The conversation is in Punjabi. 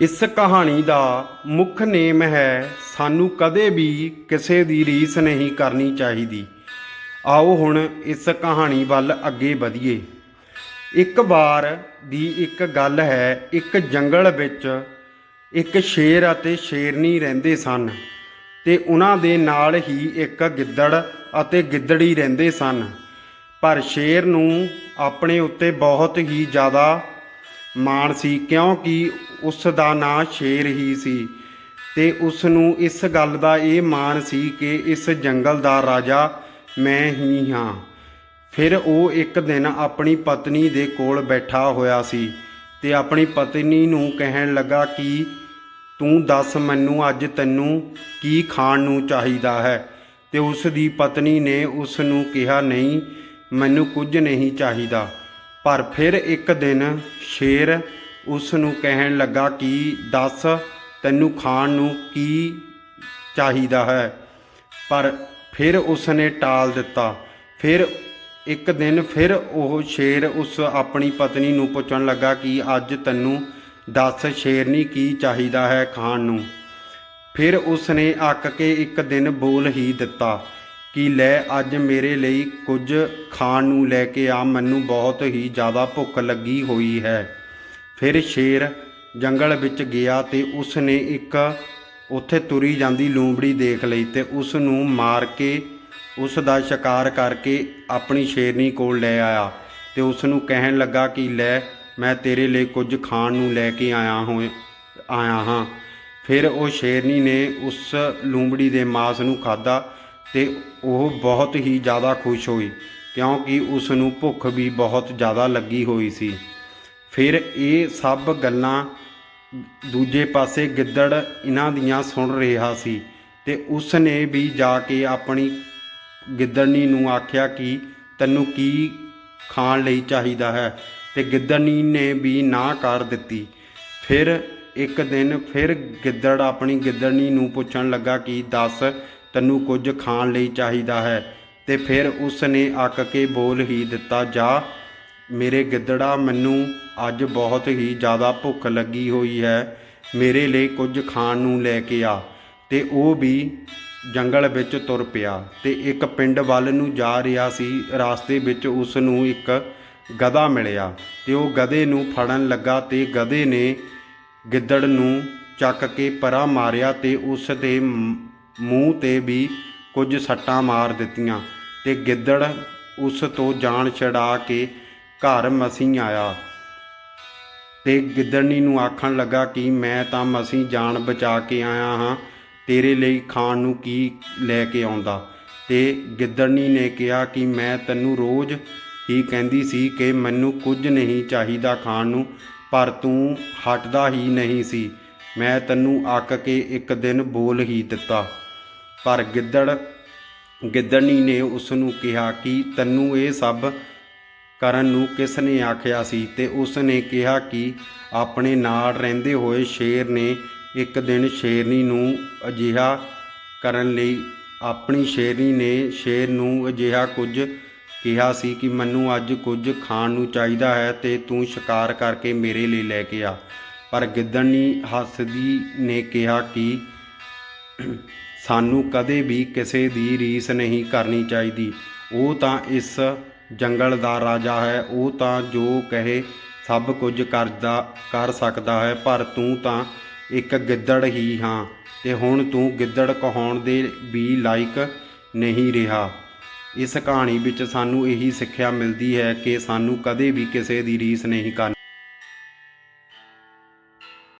ਇਸ ਕਹਾਣੀ ਦਾ ਮੁੱਖ ਨੇਮ ਹੈ, ਸਾਨੂੰ ਕਦੇ ਵੀ ਕਿਸੇ ਦੀ ਰੀਸ ਨਹੀਂ ਕਰਨੀ ਚਾਹੀਦੀ। ਆਓ ਹੁਣ ਇਸ ਕਹਾਣੀ ਵੱਲ ਅੱਗੇ ਵਧੀਏ। ਇੱਕ ਵਾਰ ਦੀ ਇੱਕ ਗੱਲ ਹੈ, ਇੱਕ ਜੰਗਲ ਵਿੱਚ ਇੱਕ ਸ਼ੇਰ ਅਤੇ ਸ਼ੇਰਨੀ ਰਹਿੰਦੇ ਸਨ ਤੇ ਉਹਨਾਂ ਦੇ ਨਾਲ ਹੀ ਇੱਕ ਗਿੱਦੜ ਅਤੇ ਗਿੱਦੜੀ ਰਹਿੰਦੇ ਸਨ। ਪਰ ਸ਼ੇਰ ਨੂੰ ਆਪਣੇ ਉੱਤੇ ਬਹੁਤ ਹੀ ਜ਼ਿਆਦਾ ਮਾਣ ਸੀ, ਕਿਉਂਕਿ ਉਸ ਦਾ ਨਾਂ ਸ਼ੇਰ ਹੀ ਸੀ। ਤੇ ਉਸ ਨੂੰ ਇਸ ਗੱਲ ਦਾ ਇਹ ਮਾਣ ਸੀ ਕਿ ਇਸ ਜੰਗਲ ਦਾ ਰਾਜਾ ਮੈਂ ਹੀ ਹਾਂ। ਫਿਰ ਉਹ ਇੱਕ ਦਿਨ ਆਪਣੀ ਪਤਨੀ ਦੇ ਕੋਲ ਬੈਠਾ ਹੋਇਆ ਸੀ ਤੇ ਆਪਣੀ ਪਤਨੀ ਨੂੰ ਕਹਿਣ ਲੱਗਾ ਕਿ ਤੂੰ ਦੱਸ ਮੈਨੂੰ ਅੱਜ ਤੈਨੂੰ ਕੀ ਖਾਣ ਨੂੰ ਚਾਹੀਦਾ ਹੈ? ਤੇ ਉਸ ਦੀ ਪਤਨੀ ਨੇ ਉਸ ਨੂੰ ਕਿਹਾ, ਨਹੀਂ, ਮੈਨੂੰ ਕੁਝ ਨਹੀਂ ਚਾਹੀਦਾ। ਪਰ ਫਿਰ ਇੱਕ ਦਿਨ ਸ਼ੇਰ ਉਸ ਨੂੰ ਕਹਿਣ ਲੱਗਾ ਕਿ ਦੱਸ, ਤੈਨੂੰ ਖਾਣ ਨੂੰ ਕੀ ਚਾਹੀਦਾ ਹੈ? ਪਰ ਫਿਰ ਉਸ ਨੇ ਟਾਲ ਦਿੱਤਾ। ਫਿਰ ਇੱਕ ਦਿਨ ਫਿਰ ਉਹ ਸ਼ੇਰ ਉਸ ਆਪਣੀ ਪਤਨੀ ਨੂੰ ਪੁੱਛਣ ਲੱਗਾ ਕਿ ਅੱਜ ਤੈਨੂੰ ਦੱਸ ਸ਼ੇਰਨੀ ਕੀ ਚਾਹੀਦਾ ਹੈ ਖਾਣ ਨੂੰ? ਫਿਰ ਉਸ ਨੇ ਅੱਕ ਕੇ ਇੱਕ ਦਿਨ ਬੋਲ ਹੀ ਦਿੱਤਾ। ਕਿ ਲੈ ਅੱਜ ਮੇਰੇ ਲਈ ਕੁਝ ਖਾਣ ਨੂੰ ਲੈ ਕੇ ਆ, ਮੈਨੂੰ ਬਹੁਤ ਹੀ ਜ਼ਿਆਦਾ ਭੁੱਖ ਲੱਗੀ ਹੋਈ ਹੈ। ਫਿਰ ਸ਼ੇਰ ਜੰਗਲ ਵਿੱਚ ਗਿਆ ਤੇ ਉਸ ਨੇ ਇੱਕ ਉੱਥੇ ਤੁਰੀ ਜਾਂਦੀ ਲੂੰਬੜੀ ਦੇਖ ਲਈ ਤੇ ਉਸ ਨੂੰ ਮਾਰ ਕੇ ਉਸ ਦਾ ਸ਼ਿਕਾਰ ਕਰਕੇ ਆਪਣੀ ਸ਼ੇਰਨੀ ਕੋਲ ਲੈ ਆਇਆ ਤੇ ਉਸ ਨੂੰ ਕਹਿਣ ਲੱਗਾ ਕਿ ਲੈ, ਮੈਂ ਤੇਰੇ ਲਈ ਕੁਝ ਖਾਣ ਨੂੰ ਲੈ ਕੇ ਆਇਆ ਹੋਏ, ਆਇਆ ਹਾਂ। ਫਿਰ ਉਹ ਸ਼ੇਰਨੀ ਨੇ ਉਸ ਲੂੰਬੜੀ ਦੇ ਮਾਸ ਨੂੰ ਖਾਧਾ ਤੇ ਉਹ ਬਹੁਤ ਹੀ ਜ਼ਿਆਦਾ ਖੁਸ਼ ਹੋਈ, ਕਿਉਂਕਿ ਉਸ ਨੂੰ ਭੁੱਖ ਵੀ ਬਹੁਤ ਜ਼ਿਆਦਾ ਲੱਗੀ ਹੋਈ ਸੀ। ਫਿਰ ਇਹ ਸਭ ਗੱਲਾਂ ਦੂਜੇ ਪਾਸੇ ਗਿੱਦੜ ਇਹਨਾਂ ਦੀਆਂ ਸੁਣ ਰਿਹਾ ਸੀ ਤੇ ਉਸ ਨੇ ਵੀ ਜਾ ਕੇ ਆਪਣੀ ਗਿੱਦੜਨੀ ਨੂੰ ਆਖਿਆ ਕਿ ਤੈਨੂੰ ਕੀ ਖਾਣ ਲਈ ਚਾਹੀਦਾ ਹੈ? ਤੇ ਗਿੱਦੜਨੀ ਨੇ ਵੀ ਨਾ ਕਰ ਦਿੱਤੀ। ਫਿਰ ਇੱਕ ਦਿਨ ਫਿਰ ਗਿੱਦੜ ਆਪਣੀ ਗਿੱਦੜਨੀ ਨੂੰ ਪੁੱਛਣ ਲੱਗਾ ਕਿ, ਦੱਸ ਤੈਨੂੰ ਕੁਝ ਖਾਣ ਲਈ ਚਾਹੀਦਾ ਹੈ। ਤੇ ਫਿਰ ਉਸ ਨੇ ਅੱਕ ਕੇ ਬੋਲ ਹੀ ਦਿੱਤਾ, ਜਾ, ਮੇਰੇ ਗਿੱਦੜਾ, ਮੈਨੂੰ ਅੱਜ ਬਹੁਤ ਹੀ ਜ਼ਿਆਦਾ ਭੁੱਖ ਲੱਗੀ ਹੋਈ ਹੈ। ਮੇਰੇ ਲਈ ਕੁਝ ਖਾਣ ਨੂੰ ਲੈ ਕੇ ਆ। ਤੇ ਉਹ ਵੀ ਜੰਗਲ ਵਿੱਚ ਤੁਰ ਪਿਆ ਤੇ ਇੱਕ ਪਿੰਡ ਵੱਲ ਨੂੰ ਜਾ ਰਿਹਾ ਸੀ। ਰਾਸਤੇ ਵਿੱਚ ਉਸ ਨੂੰ ਇੱਕ ਗਧਾ ਮਿਲਿਆ ਤੇ ਉਹ ਗਧੇ ਨੂੰ ਫੜਨ ਲੱਗਾ ਤੇ ਗਧੇ ਨੇ ਗਿੱਦੜ ਨੂੰ ਚੱਕ ਕੇ ਪਰਾ ਮਾਰਿਆ ਤੇ ਉਸ ਦੇ ਮੂੰਹ ਤੇ ਵੀ ਕੁਝ ਸੱਟਾਂ ਮਾਰ ਦਿੱਤੀਆਂ ਤੇ ਗਿੱਦੜ ਉਸ ਤੋਂ ਜਾਨ ਛਡਾ ਕੇ ਘਰ ਮਸੀਂ ਆਇਆ। ਤੇ ਗਿੱਦੜਨੀ ਨੂੰ ਆਖਣ ਲੱਗਾ ਕਿ ਮੈਂ ਤਾਂ ਮਸੀਂ ਜਾਨ ਬਚਾ ਕੇ ਆਇਆ ਹਾਂ, ਤੇਰੇ ਲਈ ਖਾਣ ਨੂੰ ਕੀ ਲੈ ਕੇ ਆਉਂਦਾ? ਤੇ ਗਿੱਦੜਨੀ ਨੇ ਕਿਹਾ ਕਿ ਮੈਂ ਤੈਨੂੰ ਰੋਜ਼ ਹੀ ਕਹਿੰਦੀ ਸੀ ਕਿ ਮੈਨੂੰ ਕੁਝ ਨਹੀਂ ਚਾਹੀਦਾ ਖਾਣ ਨੂੰ, ਪਰ ਤੂੰ ਹਟਦਾ ਹੀ ਨਹੀਂ ਸੀ। ਮੈਂ ਤੈਨੂੰ ਅੱਕ ਕੇ ਇੱਕ ਦਿਨ ਬੋਲ ਹੀ ਦਿੱਤਾ। ਪਰ ਗਿੱਦੜ, ਗਿੱਦੜਨੀ ਨੇ ਉਸ ਨੂੰ ਕਿਹਾ ਕਿ ਤੈਨੂੰ ਇਹ ਸਭ ਕਰਨ ਨੂੰ ਕਿਸ ਨੇ ਆਖਿਆ ਸੀ? ਤੇ ਉਸ ਨੇ ਕਿਹਾ ਕਿ ਆਪਣੇ ਨਾਲ ਰਹਿੰਦੇ ਹੋਏ ਸ਼ੇਰ ਨੇ ਇੱਕ ਦਿਨ ਸ਼ੇਰਨੀ ਨੂੰ ਅਜਿਹਾ ਕਰਨ ਲਈ ਆਪਣੀ ਸ਼ੇਰਨੀ ਨੇ ਸ਼ੇਰ ਨੂੰ ਅਜਿਹਾ ਕੁਝ ਕਿਹਾ ਸੀ ਕਿ ਮੈਨੂੰ ਅੱਜ ਕੁਝ ਖਾਣ ਨੂੰ ਚਾਹੀਦਾ ਹੈ ਤੇ ਤੂੰ ਸ਼ਿਕਾਰ ਕਰਕੇ ਮੇਰੇ ਲਈ ਲੈ ਕੇ ਆ। ਪਰ ਗਿੱਦੜਨੀ ਹੱਸਦੀ ਨੇ ਕਿਹਾ ਕਿ ਸਾਨੂੰ ਕਦੇ ਵੀ ਕਿਸੇ ਦੀ ਰੀਸ ਨਹੀਂ ਕਰਨੀ ਚਾਹੀਦੀ। ਉਹ ਤਾਂ ਇਸ ਜੰਗਲ ਦਾ ਰਾਜਾ ਹੈ। ਉਹ ਤਾਂ ਜੋ ਕਹੇ, ਸਭ ਕੁਝ ਕਰਦਾ, ਕਰ ਸਕਦਾ ਹੈ, ਪਰ ਤੂੰ ਤਾਂ ਇੱਕ ਗਿੱਦੜ ਹੀ ਹਾਂ ਤੇ ਹੁਣ ਤੂੰ ਗਿੱਦੜ ਕਹਾਉਣ ਦੇ ਵੀ ਲਾਇਕ ਨਹੀਂ ਰਿਹਾ। ਇਸ ਕਹਾਣੀ ਵਿੱਚ ਸਾਨੂੰ ਇਹੀ ਸਿੱਖਿਆ ਮਿਲਦੀ ਹੈ ਕਿ ਸਾਨੂੰ ਕਦੇ ਵੀ ਕਿਸੇ ਦੀ ਰੀਸ ਨਹੀਂ ਕਰਨੀ